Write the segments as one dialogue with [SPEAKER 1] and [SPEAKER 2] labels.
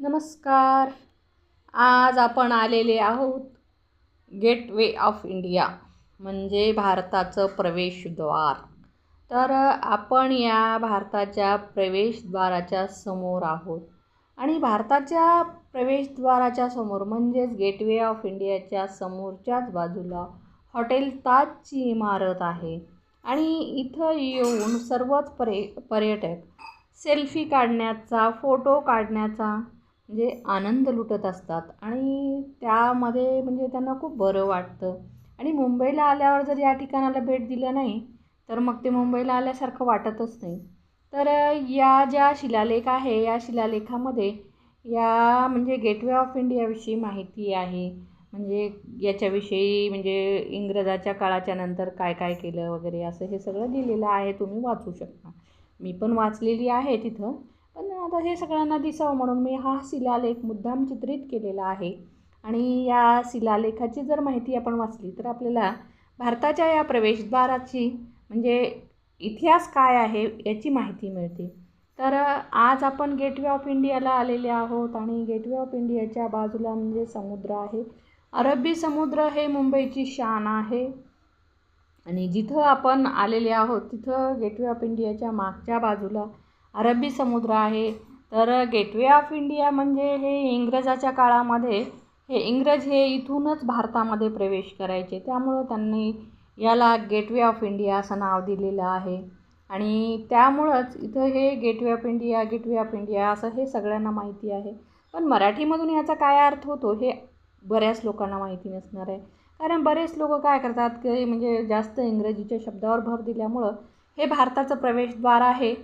[SPEAKER 1] नमस्कार. आज आपण आलेले आहोत गेटवे ऑफ इंडिया म्हणजे भारताचं प्रवेशद्वार. तर आपण या भारताच्या प्रवेशद्वाराच्या समोर आहोत. आणि भारताच्या प्रवेशद्वाराच्या समोर म्हणजेच गेटवे ऑफ इंडियाच्या समोरच्याच बाजूला हॉटेल ताजची इमारत आहे. आणि इथं येऊन सर्वच पर्य पर्यटक सेल्फी काढण्याचा फोटो काढण्याचा म्हणजे आनंद लुटत असतात. आणि त्यामध्ये म्हणजे त्यांना खूप बरं वाटतं. आणि मुंबईला आल्यावर जर या ठिकाणाला भेट दिलं नाही तर मग ते मुंबईला आल्यासारखं वाटतच नाही. तर या ज्या शिलालेख आहे या शिलालेखामध्ये या म्हणजे गेटवे ऑफ इंडियाविषयी माहिती आहे. म्हणजे याच्याविषयी म्हणजे इंग्रजाच्या काळाच्या नंतर काय काय केलं वगैरे असं हे सगळं दिलेलं आहे. तुम्ही वाचू शकता. मी पण वाचलेली आहे तिथं. पण आता हे सगळ्यांना दिसावं म्हणून मी हा शिलालेख मुद्दाम चित्रित केलेला आहे. आणि या शिलालेखाची जर माहिती आपण वाचली तर आपल्याला भारताच्या या प्रवेशद्वाराची म्हणजे इतिहास काय आहे याची माहिती मिळते. तर आज आपण गेटवे ऑफ इंडियाला आलेले आहोत आणि गेटवे ऑफ इंडियाच्या बाजूला म्हणजे समुद्र आहे. अरबी समुद्र हे मुंबईची शान आहे. आणि जिथं आपण आलेले आहोत तिथं गेटवे ऑफ इंडियाच्या मागच्या बाजूला अरबी समुद्र आहे. तर गेटवे ऑफ इंडिया म्हणजे हे इंग्रजाच्या काळामध्ये हे इंग्रज हे इथूनच भारतामध्ये प्रवेश करायचे. त्यामुळं त्यांनी याला गेटवे ऑफ इंडिया असं नाव दिलेलं आहे. आणि त्यामुळंच इथं हे gateway of India gateway of India असं हे सगळ्यांना माहिती आहे. पण मराठीमधून याचा काय अर्थ होतो हे बऱ्याच लोकांना माहिती नसणार आहे. कारण बरेच लोक काय करतात की म्हणजे जास्त इंग्रजीच्या शब्दावर भर दिल्यामुळं हे भारताचं प्रवेशद्वार आहे.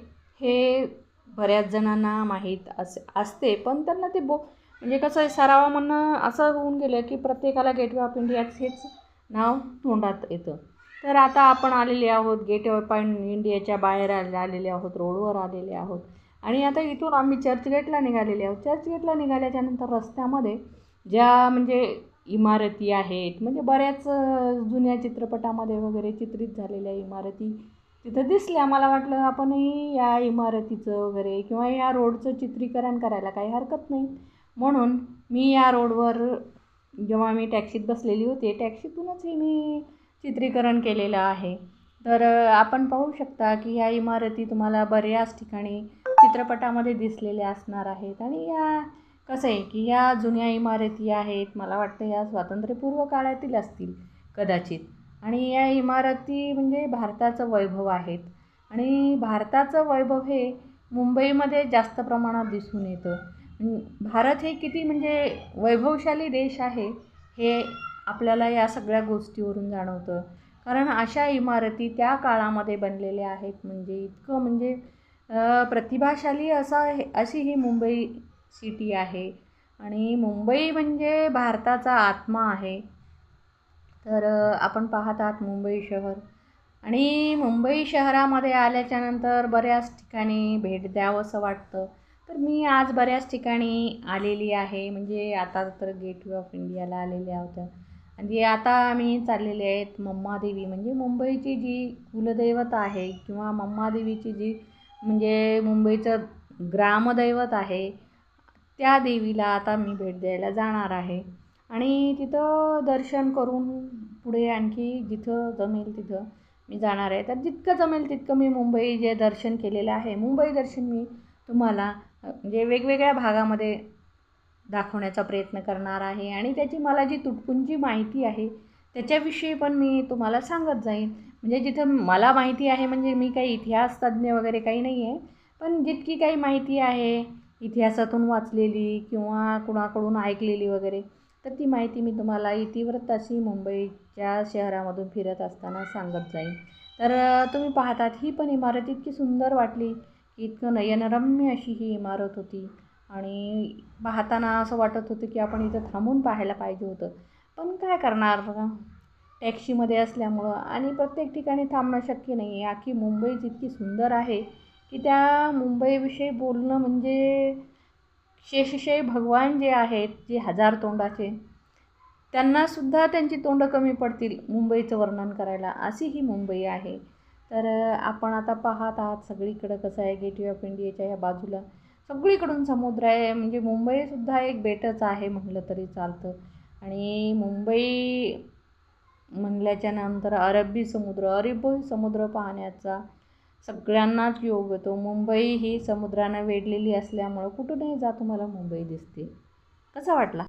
[SPEAKER 1] हे बऱ्याच जणांना माहीत असे असते पण त्यांना ते बो म्हणजे कसं आहे सरावा म्हणणं असं होऊन गेलं की प्रत्येकाला गेटवे ऑफ इंडियाच हेच नाव तोंडात येतं. तर आता आपण आलेले आहोत गेटवे ऑफ इंडियाच्या बाहेर आले आलेले आहोत रोडवर आलेले आहोत. आणि आता इथून आम्ही चर्चगेटला निघालेले आहोत. चर्चगेटला निघाल्याच्यानंतर रस्त्यामध्ये ज्या म्हणजे इमारती आहेत म्हणजे बऱ्याच जुन्या चित्रपटामध्ये वगैरे चित्रित झालेल्या इमारती तिथं दिसल्या मला वाटलं आपणही या इमारतीचं वगैरे किंवा या रोडचं चित्रीकरण करायला काही हरकत नाही. म्हणून मी या रोडवर जेव्हा मी टॅक्सीत बसलेली होते टॅक्सीतूनच हे मी चित्रीकरण केलेलं आहे. तर आपण पाहू शकता की या इमारती तुम्हाला बऱ्याच ठिकाणी चित्रपटामध्ये दिसलेल्या असणार आहेत. आणि या कसं आहे की या जुन्या इमारती आहेत मला वाटतं या स्वातंत्र्यपूर्व काळातील असतील कदाचित. आणि या इमारती म्हणजे भारताचं वैभव आहेत. आणि भारताचं वैभव हे मुंबईमध्ये जास्त प्रमाणात दिसून येतं. भारत हे किती म्हणजे वैभवशाली देश आहे हे आपल्याला या सगळ्या गोष्टीवरून जाणवतं. कारण अशा इमारती त्या काळामध्ये बनलेल्या आहेत. म्हणजे इतकं म्हणजे प्रतिभाशाली असा अशी ही मुंबई सिटी आहे. आणि मुंबई म्हणजे भारताचा आत्मा आहे. तर आपण पाहत आहात मुंबई शहर. आणि मुंबई शहरामध्ये आल्याच्यानंतर बऱ्याच ठिकाणी भेट द्यावं असं वाटतं. तर मी आज बऱ्याच ठिकाणी आलेली आहे. म्हणजे आता तर गेटवे ऑफ इंडियाला आलेल्या होत्या. आणि आता आम्ही चाललेले आहेत मम्मादेवी. म्हणजे मुंबईची जी कुलदैवत आहे किंवा मम्मादेवीची जी म्हणजे मुंबईचं ग्रामदैवत आहे त्या देवीला आता मी भेट द्यायला जाणार आहे. आणि तिथं दर्शन करून पुढे आणखी जिथं जमेल तिथं मी जाणार आहे. तर जितकं जमेल तितकं मी मुंबई जे दर्शन केलेलं आहे मुंबई दर्शन मी तुम्हाला म्हणजे वेगवेगळ्या भागामध्ये दाखवण्याचा प्रयत्न करणार आहे. आणि त्याची मला जी तुटपुंजी माहिती आहे त्याच्याविषयी पण मी तुम्हाला सांगत जाईन. म्हणजे जिथं मला माहिती आहे म्हणजे मी काही इतिहास तज्ज्ञ वगैरे काही नाही आहे पण जितकी काही माहिती आहे इतिहासातून वाचलेली किंवा कुणाकडून ऐकलेली वगैरे तर ती माहिती मी तुम्हाला इतिव्रताशी मुंबईच्या शहरामधून फिरत असताना सांगत जाईन. तर तुम्ही पाहतात ही पण इमारत इतकी सुंदर वाटली की इतकं नयनरम्य अशी ही इमारत होती. आणि पाहताना असं वाटत होतं की आपण इथं थांबून पाहायला पाहिजे होतं. पण काय करणार? टॅक्सीमध्ये असल्यामुळं आणि प्रत्येक ठिकाणी थांबणं शक्य नाही आहे आखी मुंबईच इतकी सुंदर आहे की त्या मुंबईविषयी बोलणं म्हणजे शेषशाही भगवान जे आहेत जे हजार तोंडाचे त्यांनासुद्धा त्यांची तोंडं कमी पडतील मुंबईचं वर्णन करायला. अशी ही मुंबई आहे. तर आपण आता पाहत आहात सगळीकडं कसं आहे गेटवे ऑफ इंडियाच्या या बाजूला. सगळीकडून समुद्र आहे म्हणजे मुंबईसुद्धा एक बेटच आहे म्हटलं तरी चालतं. आणि मुंबई म्हणल्याच्या नंतर अरबी समुद्र अरबी समुद्र पाहण्याचा सगळ्यांनाच योग येतो. मुंबई ही समुद्रानं वेढलेली असल्यामुळं कुठूनही जा तुम्हाला मुंबई दिसते. कसा वाटला?